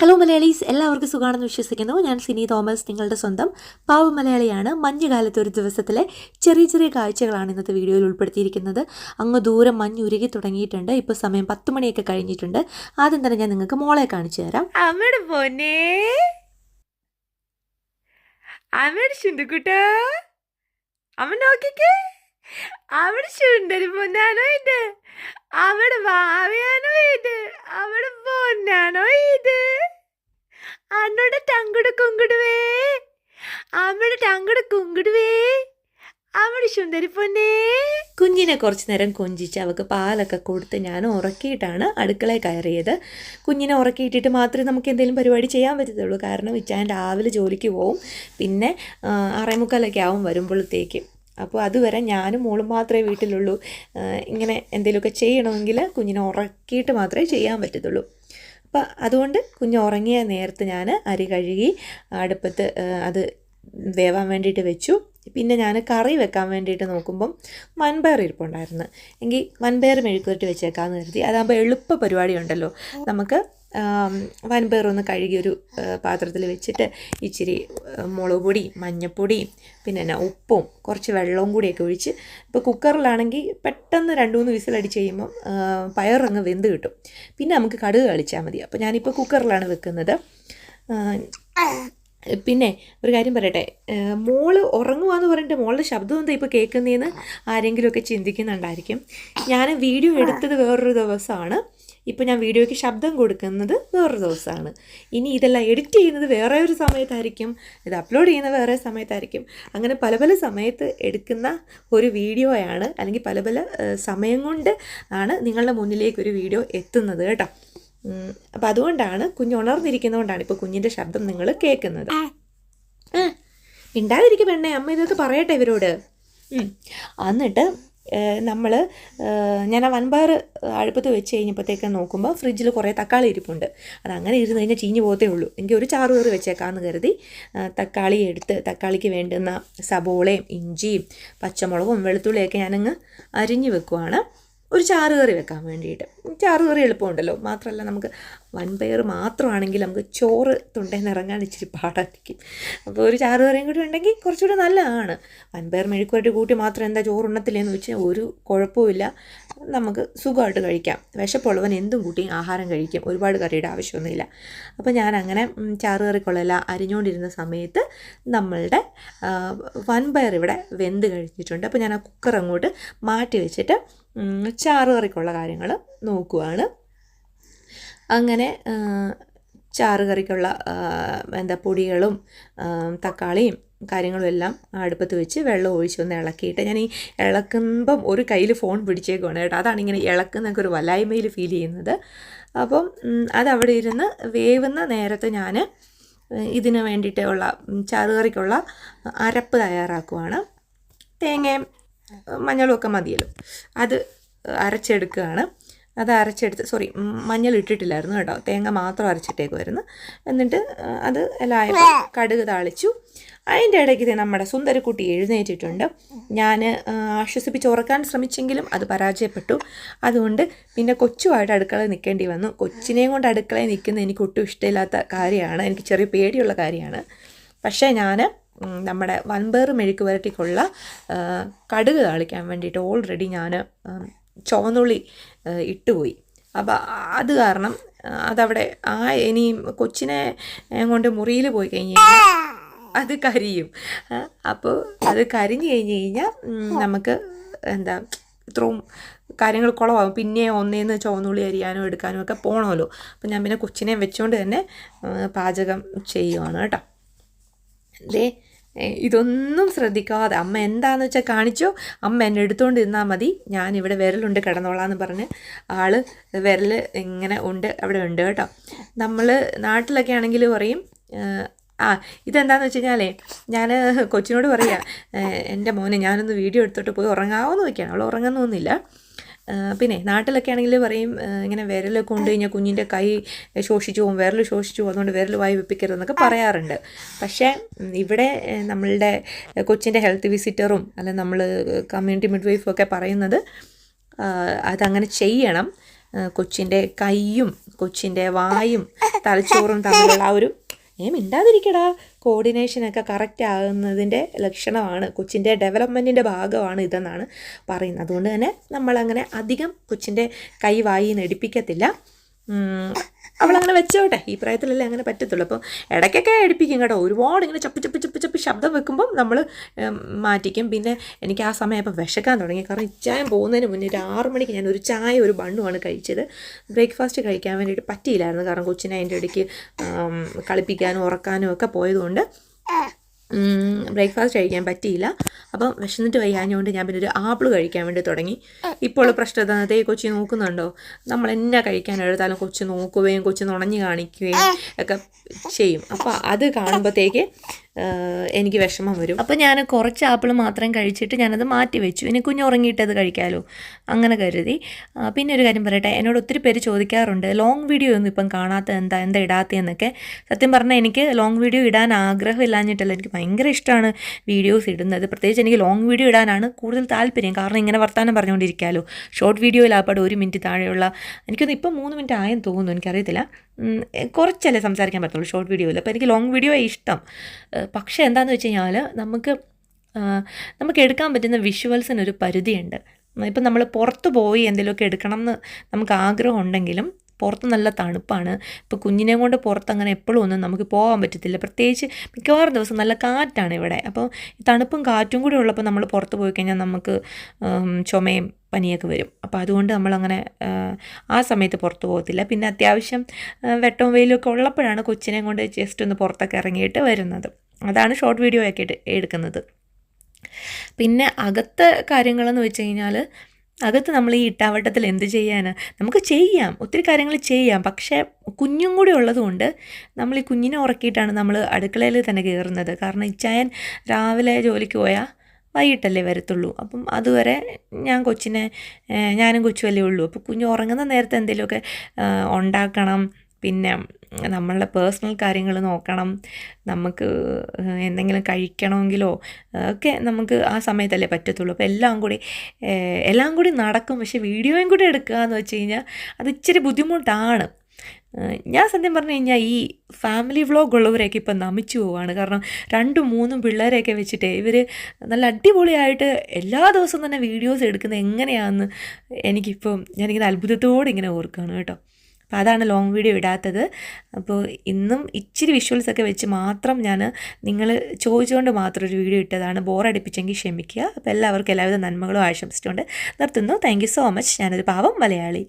Hello Malayalees എല്ലാവർക്കും സുഖമാണെന്ന് വിശ്വസിക്കുന്നു. ഞാൻ സിനി തോമസ് നിങ്ങളുടെ സ്വന്തം പാവ മലയാളിയാണ്. മഞ്ഞുകാലത്ത് ഒരു ദിവസത്തിലെ ചെറിയ ചെറിയ കാഴ്ചകളാണ് ഇന്നത്തെ വീഡിയോയിൽ ഉൾപ്പെടുത്തിയിരിക്കുന്നത്. അങ്ങ് ദൂരം മഞ്ഞ് ഉരുകി തുടങ്ങിയിട്ടുണ്ട്. ഇപ്പോൾ സമയം പത്ത് മണിയൊക്കെ കഴിഞ്ഞിട്ടുണ്ട്. ആദ്യം തന്നെ ഞാൻ നിങ്ങൾക്ക് മോളെ കാണിച്ചു തരാം. അമ്മയുടെ അമ്മ നോക്കിക്കേ. അവിടെ ചുണ്ടരി പൊന്നാണോ ഇത്. അവിടെ ഭാവിയാണോ ഇത്. അവിടെ പൊന്നാണോ ഇത്. അന്നോടെ ടങ്കുട കുങ്കിടുവേ. അവിടെ ടങ്കുട കുങ്കിടുവേ. അവിടെ ശുണ്ടരി പൊന്നേ. കുഞ്ഞിനെ കുറച്ച് നേരം കൊഞ്ചിച്ച് അവൾക്ക് പാലൊക്കെ കൊടുത്ത് ഞാൻ ഉറക്കിയിട്ടാണ് അടുക്കളയിൽ കയറിയത്. കുഞ്ഞിനെ ഉറക്കിയിട്ടിട്ട് മാത്രമേ നമുക്ക് എന്തെങ്കിലും പരിപാടി ചെയ്യാൻ പറ്റത്തുള്ളൂ. കാരണം ഇച്ചാൻ രാവിലെ ജോലിക്ക് പോവും. പിന്നെ അറേമുക്കാലൊക്കെ ആവും വരുമ്പോഴത്തേക്ക്. അപ്പോൾ അതുവരെ ഞാനും മോളും മാത്രമേ വീട്ടിലുള്ളൂ. ഇങ്ങനെ എന്തെങ്കിലുമൊക്കെ ചെയ്യണമെങ്കിൽ കുഞ്ഞിനെ ഉറക്കിയിട്ട് മാത്രമേ ചെയ്യാൻ പറ്റത്തുള്ളൂ. അപ്പം അതുകൊണ്ട് കുഞ്ഞ് ഉറങ്ങിയ നേരത്ത് ഞാൻ അരി കഴുകി അടുപ്പത്ത് അത് വേവാൻ വേണ്ടിയിട്ട് വെച്ചു. പിന്നെ ഞാൻ കറി വെക്കാൻ വേണ്ടിയിട്ട് നോക്കുമ്പം വൻപയർ ഇരിപ്പുണ്ടായിരുന്നു. എങ്കിൽ വൻപയർ മെഴുക്കുവരട്ടി വെച്ചേക്കാമെന്ന് കരുതി. അതാകുമ്പോൾ എളുപ്പ പരിപാടി ഉണ്ടല്ലോ. നമുക്ക് ഒന്ന് കഴുകി ഒരു പാത്രത്തിൽ വെച്ചിട്ട് ഇച്ചിരി മുളക് പൊടി മഞ്ഞൾപ്പൊടി പിന്നെ എന്നാ ഉപ്പും കുറച്ച് വെള്ളവും കൂടിയൊക്കെ ഒഴിച്ച് ഇപ്പോൾ കുക്കറിലാണെങ്കിൽ പെട്ടെന്ന് രണ്ട് മൂന്ന് വിസിലടിച്ച് കഴിയുമ്പം പയറങ്ങ് വെന്ത് കിട്ടും. പിന്നെ നമുക്ക് കടുക് കളിച്ചാൽ മതി. അപ്പോൾ ഞാനിപ്പോൾ കുക്കറിലാണ് വെക്കുന്നത്. പിന്നെ ഒരു കാര്യം പറയട്ടെ. മോൾ ഉറങ്ങുവാന്ന് പറഞ്ഞിട്ട് മോളുടെ ശബ്ദം എന്താ ഇപ്പോൾ കേൾക്കുന്നതെന്ന് ആരെങ്കിലുമൊക്കെ ചിന്തിക്കുന്നുണ്ടായിരിക്കും. ഞാൻ വീഡിയോ എടുത്തത് വേറൊരു ദിവസമാണ് ഇപ്പോൾ ഞാൻ വീഡിയോയ്ക്ക് ശബ്ദം കൊടുക്കുന്നത് വേറൊരു ദിവസമാണ്. ഇനി ഇതെല്ലാം എഡിറ്റ് ചെയ്യുന്നത് വേറെ ഒരു സമയത്തായിരിക്കും. ഇത് അപ്ലോഡ് ചെയ്യുന്നത് വേറെ സമയത്തായിരിക്കും. അങ്ങനെ പല പല സമയത്ത് എടുക്കുന്ന ഒരു വീഡിയോയാണ് അല്ലെങ്കിൽ പല പല സമയം കൊണ്ട് ആണ് നിങ്ങളുടെ മുന്നിലേക്ക് ഒരു വീഡിയോ എത്തുന്നത് കേട്ടോ. അപ്പം അതുകൊണ്ടാണ് കുഞ്ഞ് ഉണർന്നിരിക്കുന്നതുകൊണ്ടാണ് ഇപ്പോൾ കുഞ്ഞിന്റെ ശബ്ദം നിങ്ങൾ കേൾക്കുന്നത്. ഉണ്ടാതിരിക്കും പെണ്ണേ അമ്മ ഇതൊക്കെ പറയട്ടെ ഇവരോട്. എന്നിട്ട് നമ്മൾ ഞാൻ ആ വൻപയർ അടുപ്പത്ത് വെച്ച് കഴിഞ്ഞപ്പോഴത്തേക്ക് നോക്കുമ്പോൾ ഫ്രിഡ്ജിൽ കുറേ തക്കാളി ഇരിപ്പുണ്ട്. അത് അങ്ങനെ ഇരുന്ന് കഴിഞ്ഞാൽ ചീഞ്ഞ് പോകത്തേ ഉള്ളൂ. എനിക്ക് ഒരു ചാറ് കയറി വെച്ചേക്കാമെന്ന് കരുതി തക്കാളി എടുത്ത് തക്കാളിക്ക് വേണ്ടുന്ന സബോളയും ഇഞ്ചിയും പച്ചമുളകും വെളുത്തുള്ളിയൊക്കെ ഞാനങ്ങ് അരിഞ്ഞ് വെക്കുവാണ്. ഒരു ചാറ് കറി വെക്കാൻ വേണ്ടിയിട്ട്. ചാറ് കറി എളുപ്പമുണ്ടല്ലോ. മാത്രമല്ല നമുക്ക് വൻപയർ മാത്രമാണെങ്കിൽ നമുക്ക് ചോറ് തുണ്ടേന്ന് ഇറങ്ങാൻ ഇച്ചിരി പാടായിരിക്കും. അപ്പോൾ ഒരു ചാറ് കറിയും കൂടി ഉണ്ടെങ്കിൽ കുറച്ചുകൂടി നല്ലതാണ്. വൻപയർ മെഴുക്കുവരട്ടി കൂട്ടി മാത്രം എന്താ ചോറ് ഉണ്ണത്തില്ലെന്ന് വെച്ചാൽ ഒരു കുഴപ്പമില്ല നമുക്ക് സുഖമായിട്ട് കഴിക്കാം. വിശപ്പുള്ളവൻ എന്തും കൂട്ടി ആഹാരം കഴിക്കും. ഒരുപാട് കറിയുടെ ആവശ്യമൊന്നുമില്ല. അപ്പോൾ ഞാൻ അങ്ങനെ ചാറ് കറിക്കുള്ളതെല്ലാം അരിഞ്ഞുകൊണ്ടിരുന്ന സമയത്ത് നമ്മളുടെ വൻപയർ ഇവിടെ വെന്ത് കഴിഞ്ഞിട്ടുണ്ട്. അപ്പോൾ ഞാൻ ആ കുക്കർ അങ്ങോട്ട് മാറ്റി വെച്ചിട്ട് ചാറ് കറിക്കുള്ള കാര്യങ്ങൾ നോക്കുവാണ്. അങ്ങനെ ചാറ് കറിക്കുള്ള എന്താ പൊടികളും തക്കാളിയും കാര്യങ്ങളും എല്ലാം അടുപ്പത്ത് വെച്ച് വെള്ളം ഒഴിച്ച് ഒന്ന് ഇളക്കിയിട്ട് ഞാൻ ഈ ഇളക്കുമ്പം ഒരു കയ്യിൽ ഫോൺ പിടിച്ചേക്കുവാണ് കേട്ടോ. അതാണ് ഇങ്ങനെ ഇളക്കുന്നൊക്കെ ഒരു വല്ലായ്മയിൽ ഫീൽ ചെയ്യുന്നത്. അപ്പം അതവിടെ ഇരുന്ന് വേവുന്ന നേരത്ത് ഞാൻ ഇതിന് വേണ്ടിയിട്ടുള്ള ചാറുകറിക്കുള്ള അരപ്പ് തയ്യാറാക്കുവാണ്. തേങ്ങയും മഞ്ഞളും ഒക്കെ മതിയല്ലോ. അത് അരച്ചെടുക്കുകയാണ്. അത് അരച്ചെടുത്ത് സോറി മഞ്ഞൾ ഇട്ടിട്ടില്ലായിരുന്നു കേട്ടോ. തേങ്ങ മാത്രം അരച്ചിട്ടേക്കുമായിരുന്നു എന്നിട്ട് അത് എല്ലാം കടുക് താളിച്ചു. അതിന്റെ ഇടയ്ക്ക് നമ്മുടെ സുന്ദരക്കുട്ടി എഴുന്നേറ്റിട്ടുണ്ട്. ഞാൻ ആശ്വസിപ്പിച്ച് ഉറക്കാൻ ശ്രമിച്ചെങ്കിലും അത് പരാജയപ്പെട്ടു. അതുകൊണ്ട് പിന്നെ കൊച്ചുമായിട്ട് അടുക്കളയിൽ നിൽക്കേണ്ടി വന്നു. കൊച്ചിനെയും കൊണ്ട് അടുക്കളയിൽ നിൽക്കുന്നത് എനിക്ക് ഒട്ടും ഇഷ്ടമില്ലാത്ത കാര്യമാണ്. എനിക്ക് ചെറിയ പേടിയുള്ള കാര്യമാണ്. പക്ഷേ ഞാൻ നമ്മുടെ വൻപേർ മെഴുക്ക് വരട്ടിക്കുള്ള കടുക് താളിക്കാൻ വേണ്ടിയിട്ട് ഓൾറെഡി ഞാൻ ചുവന്നുള്ളി ഇട്ടുപോയി. അപ്പോൾ അത് കാരണം അതവിടെ ആ ഇനി കൊച്ചിനെ കൊണ്ട് മുറിയിൽ പോയി കഴിഞ്ഞ് കഴിഞ്ഞാൽ അത് കരിയും. അപ്പോൾ അത് കരിഞ്ഞു കഴിഞ്ഞ് കഴിഞ്ഞാൽ നമുക്ക് എന്താ ഇത്രയും കാര്യങ്ങൾ കുളമാകും പിന്നെ ഒന്നേന്ന് ചുവന്നുള്ളി അരിയാനോ എടുക്കാനോ ഒക്കെ പോകണമല്ലോ അപ്പം ഞാൻ പിന്നെ കൊച്ചിനെ വെച്ചുകൊണ്ട് തന്നെ പാചകം ചെയ്യുവാണ് കേട്ടോ. ദേ ഇതൊന്നും ശ്രദ്ധിക്കാതെ അമ്മ എന്താണെന്ന് വെച്ചാൽ കാണിച്ചോ? അമ്മ എന്നെ എടുത്തുകൊണ്ട് നിന്നാൽ മതി. ഞാനിവിടെ വിരലുണ്ട് കിടന്നോളാന്ന് പറഞ്ഞ് ആൾ വിരൽ ഇങ്ങനെ ഉണ്ട് അവിടെ ഉണ്ട് കേട്ടോ. നമ്മൾ നാട്ടിലൊക്കെ ആണെങ്കിൽ പറയും ആ ഇതെന്താന്ന് വെച്ച് കഴിഞ്ഞാലേ ഞാൻ കൊച്ചിനോട് പറയാ ഏ, എന്റെ മോനെ ഞാനൊന്ന് വീഡിയോ എടുത്തോട്ട് പോയി ഉറങ്ങാവോന്ന് വയ്ക്കുകയാണ് അവൾ ഉറങ്ങുന്നൊന്നുമില്ല. പിന്നെ നാട്ടിലൊക്കെ ആണെങ്കിൽ പറയും ഇങ്ങനെ വിരൽ കൊണ്ട് കഴിഞ്ഞാൽ കുഞ്ഞിന്റെ കൈ ശോഷിച്ചു പോകും വിരൽ ശോഷിച്ചു പോകും അതുകൊണ്ട് വിരൽ വായി വെപ്പിക്കരുതെന്നൊക്കെ പറയാറുണ്ട്. പക്ഷേ ഇവിടെ നമ്മളുടെ കൊച്ചിന്റെ ഹെൽത്ത് വിസിറ്ററും അല്ല നമ്മൾ കമ്മ്യൂണിറ്റി മിഡ് വൈഫും ഒക്കെ പറയുന്നത് അതങ്ങനെ ചെയ്യണം. കൊച്ചിന്റെ കൈയും കൊച്ചിന്റെ വായും തലച്ചോറും തമ്മിലുള്ള ആ ഒരു ഏ മിണ്ടാതിരിക്കടാ. കോർഡിനേഷനൊക്കെ കറക്റ്റ് ആകുന്നതിന്റെ ലക്ഷണമാണ്. കൊച്ചിന്റെ ഡെവലപ്മെന്റിന്റെ ഭാഗമാണ് ഇതെന്നാണ് പറയുന്നത്. അതുകൊണ്ട് തന്നെ നമ്മളങ്ങനെ അധികം കൊച്ചിന്റെ കൈ വായി നെടിപ്പിക്കത്തില്ല അവളങ്ങനെ വെച്ചോട്ടെ. ഈ പ്രായത്തിലല്ലേ അങ്ങനെ പറ്റത്തുള്ളൂ. അപ്പോൾ ഇടയ്ക്കൊക്കെ എടുപ്പിക്കും കേട്ടോ. ഒരുപാട് ഇങ്ങനെ ചപ്പ് ചപ്പ് ചപ്പ് ചപ്പ് ശബ്ദം വെക്കുമ്പം നമ്മൾ മാറ്റിക്കും. പിന്നെ എനിക്ക് ആ സമയം അപ്പോൾ വിശക്കാൻ തുടങ്ങി. കാരണം ഇച്ചായം പോകുന്നതിന് മുന്നേ ഒരു ആറ് മണിക്ക് ഞാൻ ഒരു ചായ ഒരു ബണ്ണുമാണ് കഴിച്ചത്. ബ്രേക്ക്ഫാസ്റ്റ് കഴിക്കാൻ വേണ്ടിയിട്ട് പറ്റിയില്ലായിരുന്നു. കാരണം കൊച്ചിനെ അതിന്റെ ഇടയ്ക്ക് കളിപ്പിക്കാനും ഉറക്കാനും ഒക്കെ പോയതുകൊണ്ട് ബ്രേക്ക്ഫാസ്റ്റ് കഴിക്കാൻ പറ്റിയില്ല. അപ്പം വിശന്നിട്ട് വയ്യാഞ്ഞുകൊണ്ട് ഞാൻ പിന്നെ ഒരു ആപ്പിൾ കഴിക്കാൻ വേണ്ടി തുടങ്ങി. ഇപ്പോൾ പ്രശ്നം അതേ കൊച്ചി നോക്കുന്നുണ്ടോ? നമ്മൾ എന്നാ കഴിക്കാൻ എടുത്താലും കൊച്ചു നോക്കുകയും കൊച്ചു നുണഞ്ഞു കാണിക്കുകയും ഒക്കെ ചെയ്യും. അപ്പോൾ അത് കാണുമ്പോഴത്തേക്ക് എനിക്ക് വിഷമം വരും. അപ്പോൾ ഞാൻ കുറച്ച് ആപ്പിൾ മാത്രം കഴിച്ചിട്ട് ഞാനത് മാറ്റി വെച്ചു. ഇനി കുഞ്ഞുറങ്ങിയിട്ട് അത് കഴിക്കാമല്ലോ അങ്ങനെ കരുതി. പിന്നെ ഒരു കാര്യം പറയട്ടെ. എന്നോട് ഒത്തിരി പേര് ചോദിക്കാറുണ്ട് ലോങ് വീഡിയോ ഒന്നും ഇപ്പം കാണാത്ത എന്താ എന്താ ഇടാത്തതെന്നൊക്കെ? സത്യം പറഞ്ഞാൽ എനിക്ക് ലോങ് വീഡിയോ ഇടാൻ ആഗ്രഹമില്ലാഞ്ഞിട്ടല്ല എനിക്ക് ഭയങ്കര ഇഷ്ടമാണ് വീഡിയോസ് ഇടുന്നത്. പ്രത്യേകിച്ച് എനിക്ക് ലോങ് വീഡിയോ ഇടാനാണ് കൂടുതൽ താല്പര്യം. കാരണം ഇങ്ങനെ വർത്തമാനം പറഞ്ഞുകൊണ്ടിരിക്കാമല്ലോ ഷോർട്ട് വീഡിയോയിലാപ്പാട് ഒരു മിനിറ്റ് താഴെയുള്ള എനിക്കൊന്ന് ഇപ്പം മൂന്ന് മിനിറ്റ് ആയെന്ന് തോന്നുന്നു. എനിക്കറിയത്തില്ല. കുറച്ചല്ലേ സംസാരിക്കാൻ പറ്റുള്ളൂ ഷോർട്ട് വീഡിയോയിൽ അപ്പോൾ എനിക്ക് ലോങ് വീഡിയോ ഇഷ്ടം. പക്ഷേ എന്താണെന്ന് വെച്ച് കഴിഞ്ഞാൽ നമുക്ക് നമുക്ക് എടുക്കാൻ പറ്റുന്ന വിഷ്വൽസിന് ഒരു പരിധിയുണ്ട്. ഇപ്പം നമ്മൾ പുറത്ത് പോയി എന്തെങ്കിലുമൊക്കെ എടുക്കണം എന്ന് നമുക്ക് ആഗ്രഹം ഉണ്ടെങ്കിലും പുറത്ത് നല്ല തണുപ്പാണ്. ഇപ്പോൾ കുഞ്ഞിനെ കൊണ്ട് പുറത്ത് അങ്ങനെ എപ്പോഴും ഒന്നും നമുക്ക് പോകാൻ പറ്റത്തില്ല. പ്രത്യേകിച്ച് മിക്കവാറും ദിവസം നല്ല കാറ്റാണ് ഇവിടെ. അപ്പോൾ തണുപ്പും കാറ്റും കൂടി ഉള്ളപ്പോൾ നമ്മൾ പുറത്ത് പോയി കഴിഞ്ഞാൽ നമുക്ക് ചുമയും പനിയൊക്കെ വരും. അപ്പോൾ അതുകൊണ്ട് നമ്മളങ്ങനെ ആ സമയത്ത് പുറത്ത് പോകത്തില്ല. പിന്നെ അത്യാവശ്യം വെട്ടവും വെയിലും ഒക്കെ ഉള്ളപ്പോഴാണ് കൊച്ചിനെ കൊണ്ട് ജസ്റ്റ് ഒന്ന് പുറത്തൊക്കെ ഇറങ്ങിയിട്ട് വരുന്നത്. അതാണ് ഷോർട്ട് വീഡിയോ ഒക്കെ എടുക്കുന്നത്. പിന്നെ അകത്തെ കാര്യങ്ങളെന്ന് വെച്ച് കഴിഞ്ഞാൽ അകത്ത് നമ്മൾ ഈ ഇട്ടാവട്ടത്തിൽ എന്ത് ചെയ്യാനാണ് നമുക്ക് ചെയ്യാം. ഒത്തിരി കാര്യങ്ങൾ ചെയ്യാം. പക്ഷേ കുഞ്ഞും കൂടി ഉള്ളതുകൊണ്ട് നമ്മൾ ഈ കുഞ്ഞിനെ ഉറക്കിയിട്ടാണ് നമ്മൾ അടുക്കളയിൽ തന്നെ കയറുന്നത് കാരണം ഇച്ചായൻ രാവിലെ ജോലിക്ക് പോയാൽ വൈകിട്ടല്ലേ വരത്തുള്ളൂ. അപ്പം അതുവരെ ഞാൻ കൊച്ചിനെ ഞാനും കൊച്ചുമല്ലേ ഉള്ളൂ. അപ്പോൾ കുഞ്ഞ് ഉറങ്ങുന്ന നേരത്തെ എന്തെങ്കിലുമൊക്കെ ഉണ്ടാക്കണം. പിന്നെ നമ്മളുടെ പേഴ്സണൽ കാര്യങ്ങൾ നോക്കണം. നമുക്ക് എന്തെങ്കിലും കഴിക്കണമെങ്കിലോ ഒക്കെ നമുക്ക് ആ സമയത്തല്ലേ പറ്റത്തുള്ളൂ. അപ്പോൾ എല്ലാം കൂടി എല്ലാം കൂടി നടക്കും. പക്ഷേ വീഡിയോയും കൂടി എടുക്കുക എന്ന് വെച്ച് കഴിഞ്ഞാൽ അത് ഇച്ചിരി ബുദ്ധിമുട്ടാണ്. ഞാൻ സത്യം പറഞ്ഞു കഴിഞ്ഞാൽ ഈ ഫാമിലി വ്ളോഗ് ഉള്ളവരെയൊക്കെ ഇപ്പം നമിച്ചു പോവാണ്. കാരണം രണ്ടും മൂന്നും പിള്ളേരെയൊക്കെ വെച്ചിട്ട് ഇവർ നല്ല അടിപൊളിയായിട്ട് എല്ലാ ദിവസവും തന്നെ വീഡിയോസ് എടുക്കുന്നത് എങ്ങനെയാണെന്ന് എനിക്കിപ്പം ഞാനിങ്ങനെ അത്ഭുതത്തോടെ ഇങ്ങനെ ഓർക്കുകയാണ് കേട്ടോ. അപ്പോൾ അതാണ് ലോങ് വീഡിയോ ഇടാത്തത്. അപ്പോൾ ഇന്നും ഇച്ചിരി വിഷ്വൽസൊക്കെ വെച്ച് മാത്രം ഞാൻ നിങ്ങൾ ചോദിച്ചുകൊണ്ട് മാത്രം ഒരു വീഡിയോ ഇട്ടതാണ്. ബോറടിപ്പിച്ചെങ്കിൽ ക്ഷമിക്കുക. അപ്പോൾ എല്ലാവർക്കും എല്ലാവിധ നന്മകളും ആശംസിച്ചുകൊണ്ട് നിർത്തുന്നു. താങ്ക് സോ മച്ച് ഞാനൊരു പാവം മലയാളി.